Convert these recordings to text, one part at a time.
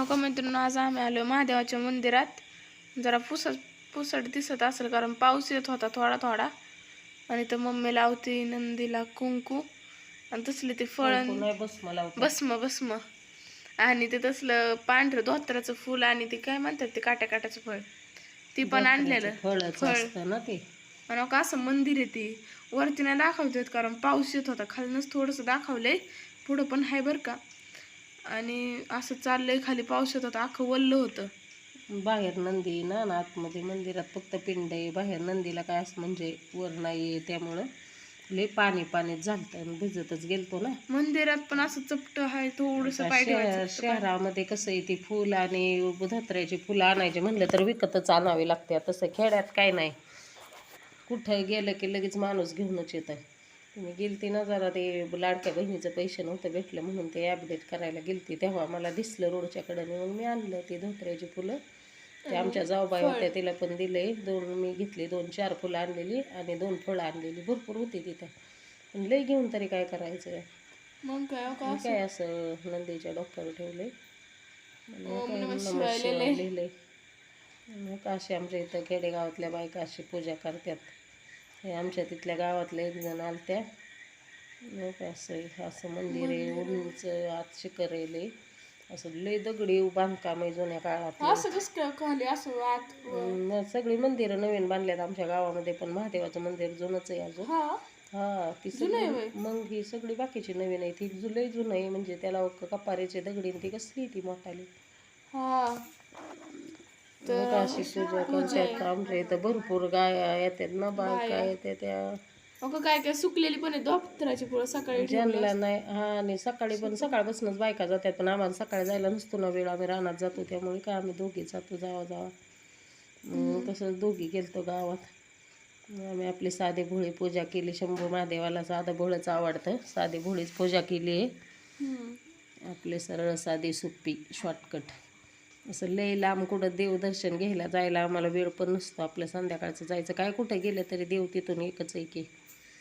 हो का मैत्रिणी आज आम्ही आलो महादेवाच्या मंदिरात. जरा पुसट पुसट दिसत असेल कारण पाऊस येत होता थोडा थोडा. आणि तर मम्मी लावते नंदीला कुंकू. आणि तसले ते फळ नाही बस मला भस्म भस्म. आणि ते तसलं पांढरं धोत्राचं फुल आणि ते काय म्हणतात ते काट्या काट्याचं फळ. ती पण आणलेलं. फळ. ते. आणि का असं मंदिर आहे ते. वरती नाही दाखवतात कारण पाऊस येत होता. खालनच थोडंसं दाखवलंय. पुढं पण आहे बरं का. आणि असं चाललंय खाली पाऊस येत होता अख्खं वल्ल होतं. बाहेर नंदी ना आणि आतमध्ये मंदिरात फक्त पिंड आहे. बाहेर नंदीला काय असं म्हणजे वर नाही त्यामुळं लय पाणी पाणीच झालं आणि भिजतच गेलतो ना. मंदिरात पण असं चपट आहे थोडस पाय शहर- ठेवायचं चपटं पाय. शहरामध्ये कसं आहे ती फुल आणि धोत्र्याची फुलं आणायची म्हणलं तर विकतच आणावी लागते. तसं खेड्यात काय नाही. कुठं गेलं की लगेच माणूस घेऊनच येतं तुम्ही गेलती ना जरा ते लाडक्या बहिणीचं पैसे नव्हतं भेटलं म्हणून ते अपडेट करायला गेलती. तेव्हा मला दिसलं रोडच्या कडेने मग मी आणलं ती धोत्र्याची फुलं. ते आमच्या जाऊबाई होत्या तिला पण दिले. दोन मी घेतली दोन चार फुलं आणलेली आणि दोन फळं आणलेली. भरपूर होती तिथं पण लई घेऊन तरी काय करायचं? मग काय हो मी काय असं नंदीच्या डॉक्टर ठेवले. लिहिले मग असे आमच्या इथं खेडेगावातल्या बायका अशी पूजा करतात. हे आमच्या तिथल्या गावातल्या एक जण आलत्या असं असं मंदिर आहे उंच आत शिखर आहे असं लय दगडी बांधकाम आहे जुन्या काळात सगळी मंदिरं नवीन बांधल्यात आमच्या गावामध्ये पण महादेवाचं मंदिर जुनंच आहे अजून. हा? ती सगळी मग ही सगळी बाकीची नवीन आहे ती जुलै जुनं आहे म्हणजे त्याला कपारीचे दगडी ती कसली ती मोठाली. हा. अशी पूजा करतात आमच्या इथं भरपूर गाया येतात ना बायका येतात त्या. अगं काय काय सुकलेली पण आहे फुलं सकाळी ज्यांना नाही हा आणि सकाळी पण सकाळपासूनच बायका जातात पण आम्हाला सकाळी जायला नसतो ना वेळ आम्ही रानात जातो त्यामुळे काय आम्ही दोघी जातो जावा जावा तसंच दोघी गेलतो गावात. आम्ही आपली साधी भोळी पूजा केली शंभू महादेवाला साधं भोळंच आवडतं साधी भोळीच पूजा केली. आहे. आपले सरळ साधी सोपी शॉर्टकट असं लय लांब कुठं देवदर्शन घ्यायला जायला आम्हाला वेळ पण नसतो आपलं संध्याकाळचं जायचं. काय कुठं गेलं तरी देव तिथून एकच आहे की.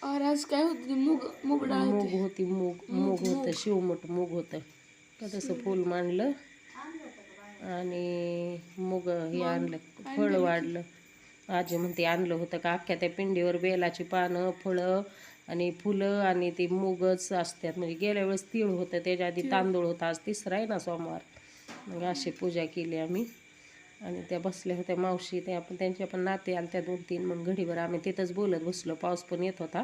आज काय होतं? मूग मूग डाळ मूग होती मूग मूग होतं शिवमूठ मूग होतं. तसं फुल मांडलं आणि मूग हे आणलं फळ वाढलं. आजी म्हणते आणलं होतं का? अख्ख्या त्या पिंडीवर बेलाची पानं फळं आणि फुलं आणि ते मूगच असतात. म्हणजे गेल्या वेळेस तीळ होतं त्याच्या आधी तांदूळ होता. आज तिसरा आहे ना सोमवार. मग अशी पूजा केली आम्ही. आणि त्या बसल्या होत्या मावशी त्या पण त्यांच्या पण नाते आल्या त्या दोन तीन. मग घडीभर आम्ही तिथंच बोलत बसलो. पाऊस पण येत होता?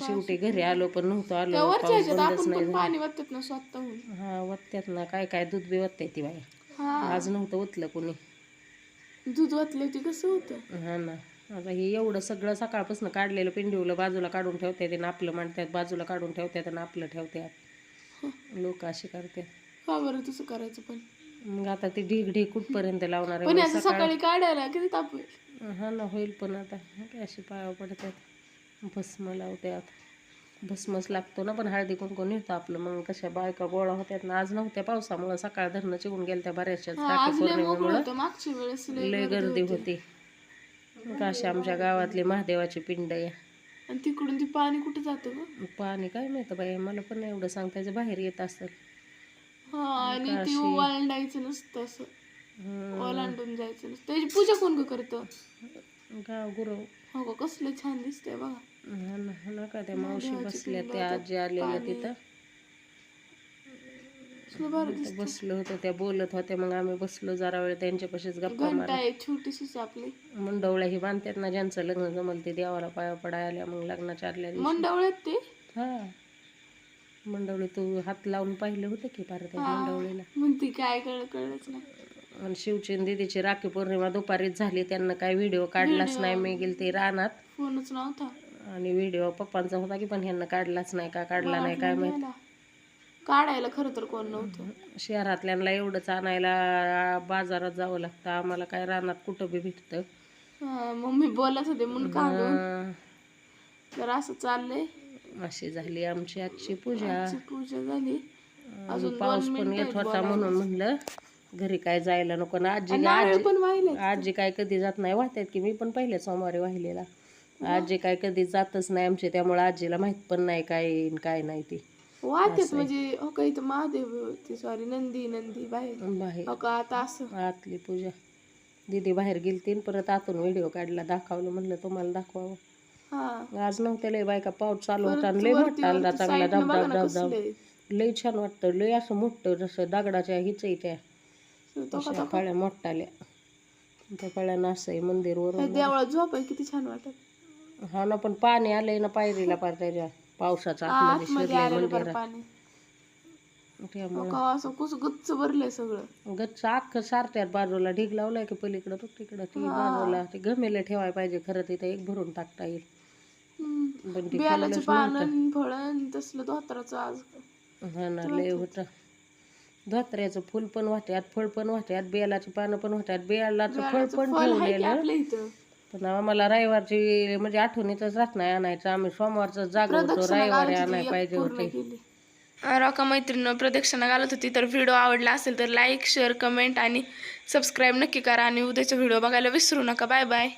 शेवटी घरी आलो पण नव्हतो आलो. पाऊस बंदच आपण नाही हा वत्त्यात ना. काय काय दूध बी वत्ते ती बाई. हा. आज नव्हतं ओतलं कोणी. दूध वाटले होते कसं होतं? हा ना. आता हे एवढं सगळं सकाळपासून काढलेलं पिंडीवलं बाजूला काढून ठेवतात आणि आपलं मांडतात बाजूला काढून ठेवतात आणि आपलं ठेवतात. लोक अशी करतात. का बरं तसं करायचं पण? मग आता ते ढीग ढीग कुठपर्यंत लावणार पण आहे सकाळी काढायला किती ताप होईल? हा ना होईल पण आता. काय अशी पाया पडतात. भस्म लावतात भस्मच लागतो ना पण हळदी कुंकू नेतो आपलं. मग कशा बायका गोळा होत्यात ना आज नव्हत्या पावसामुळं सकाळ धरणं चिकून गेल्या त्या बऱ्याचशा हा, टाकी लय मोकळं पौर्णिमेमुळं होतं. मागच्या वेळेस लय लय गर्दी होती. मग अशी आमच्या गावातली महादेवाची पिंड आहे. आणि तिकडून ती पाणी कुठं जातं ग? पाणी काय माहिती बाई मला पण नाही एवढं सांगता बाहेर येत असेल. आणि ती ओलांडायचं नसतं असं. ओलांडून जायचं नसतं. त्याची पूजा कोण ग करतं? गाव गुरव? हो का कसलं छान दिसतंय बघा. हा ना हा ना का त्या मावशी बसल्या त्या आजी आलेल्या तिथं. कसलं तिथं बसलो होतो त्या बोलत होत्या मग आम्ही बसलो जरा वेळ त्यांच्यापाशीच गप्पा घंटा आहे छोटीशीच आपली. मंडवळ्या ही बांधतात ना ज्यांचं लग्न जमल ते देवाला पाया पडाय आल्या मग लग्नाच्या आदल्या दिवशी. मंडवळ्यात ते? हा. मंडवळी तू हात लावून पाहिलं होतं की पार त्या मंडवळीला. म्हणते काय कळ कळलंच नाही. आणि शिवची आणि दीदीची राखी पौर्णिमा दुपारीच झाली. त्यांना काय व्हिडिओ काढलाच नाही. मी गेली ते रानात. फोनच नव्हता. आणि व्हिडिओ पप्पांचा होता की पण ह्यांना काढलाच नाही का काढला नाही काय माहीत. काढायला खरं तर कोण नव्हतं. शहरातल्यांना एवढंच आणायला बाजारात जावं लागतं. आम्हाला काय रानात कुठं बी भेटतं. हा, मम्मी बोलत होते म्हणून काढून अं, तर असं चाललंय. अशी झाली आमची आजची पूजा. पूजा झाली. अजून पाऊस पण येत होता म्हणून म्हणलं घरी काय जायला नको. ना आजी नारळ पण वाहिले आजी काय कधी जात नाही वाहतात की मी पण पहिले सोमवारी वाहिलेला. आजी काय कधी जातच नाही आमची त्यामुळे आजीला माहीत पण नाही काय काय नाही ती. वाहत्यात म्हणजे हो का इथं महादेव ते सॉरी नंदी नंदी बाहेर. बाहेर. हो का आता असं. आतली पूजा. दीदी बाहेर गेलती न परत आतून व्हिडिओ काढला दाखवलं म्हणलं तुम्हाला दाखवावं. आज नव्हत्या लय बायका पाऊस चालू होता आणि लय मोठा आला चांगला धब धब कसलंय. लय छान वाटतं लय असं मोठं जसं दगडाच्या हिच त्या अशा फळ्या मोठाल्या. त्या फळ्यानं असं आहे मंदिरवरून देवळात झोप आहे किती छान वाटत. हा ना पण पाणी आलंय ना पायरीला पार त्याच्या पावसाचा आतमध्ये शिरलंय मंदिरात. त्यामुळं असं कुस गुच्च भरलंय सगळं. गच्च अख्खं सारत्यात बाजूला ढीग लावलाय की पलीकडं तो तिकडं ती बाजूला. ते गमेले ठेवायला पाहिजे खरं तिथं एक भरून टाकता येईल. पण ती बियालाची तसलं धोत्राचं आज. हा ना लय होतं. धोत्र्याचं फुल पण वाहत्यात फळ पण वाहत्यात बेलाची पानं पण वाहत्यात बेलाचं फळ पण फळ आहे की ठेवलेलं. आपल्या इथं? पण आम्हाला रविवारची म्हणजे आठवणीतच राहत नाही आणायचं. आम्ही सोमवारचं जागा होतो रविवारी आणायला पाहिजे पूर्ण होते. केली. रॉका मैत्रिणी प्रदक्षिणा घालत होती. तर व्हिडिओ आवडला असेल तर लाईक शेअर कमेंट आणि सबस्क्राईब नक्की करा. आणि उद्याचा व्हिडिओ बघायला विसरू नका. Bye bye.